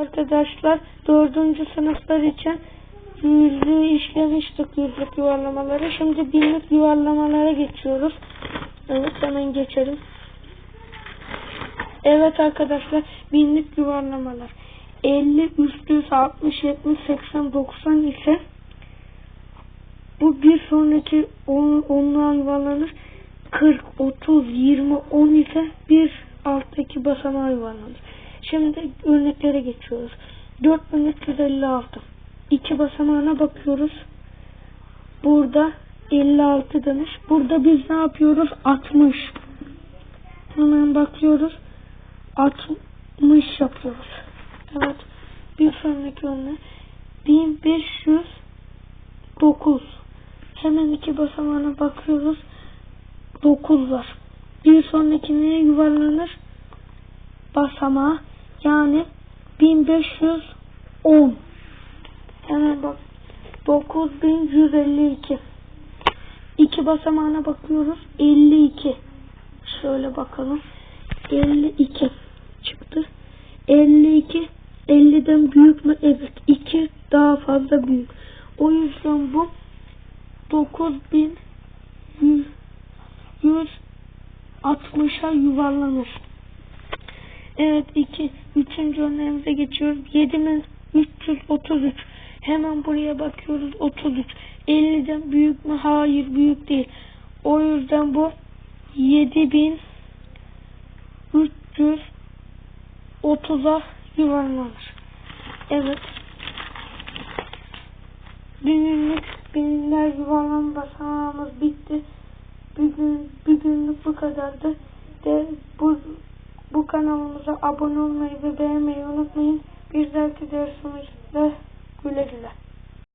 Arkadaşlar dördüncü sınıflar için yüzlüğü işlemiştik yüzlük yuvarlamaları. Şimdi binlik yuvarlamalara geçiyoruz. Evet hemen geçelim. Evet arkadaşlar binlik yuvarlamalar. 50, 300, 60, 70, 80, 90 ise bu bir sonraki on, onluğa yuvarlanır. 40, 30, 20, 10 ise bir alttaki basamağa yuvarlanır. Şimdi örneklere geçiyoruz. 4356. İki basamağına bakıyoruz. Burada 56 demiş. Burada biz ne yapıyoruz? 60. Hemen bakıyoruz. 60 yapıyoruz. Evet. Bir sonraki örnek. 1509. Hemen iki basamağına bakıyoruz. 9 var. Bir sonraki neye yuvarlanır? Basamağa. Yani 1510. Hemen bak. 9152. İki basamağına bakıyoruz. 52. Şöyle bakalım. 52 çıktı. 52 50'den büyük mü? Evet. 2 daha fazla büyük. O yüzden bu 9160'a yuvarlanır. Evet 2. Üçüncü örneğimize geçiyoruz. 7333. Hemen buraya bakıyoruz. 33. 50'den büyük mü? Hayır büyük değil. O yüzden bu 7330'a yuvarlanır. Evet. Bugünlük binler yuvarlama basamağımız bitti. Bugün, bugünlük bu kadardı. De, bu, kanalımıza abone olmayı ve beğenmeyi unutmayın. Bir dahaki dersimizde güle güle.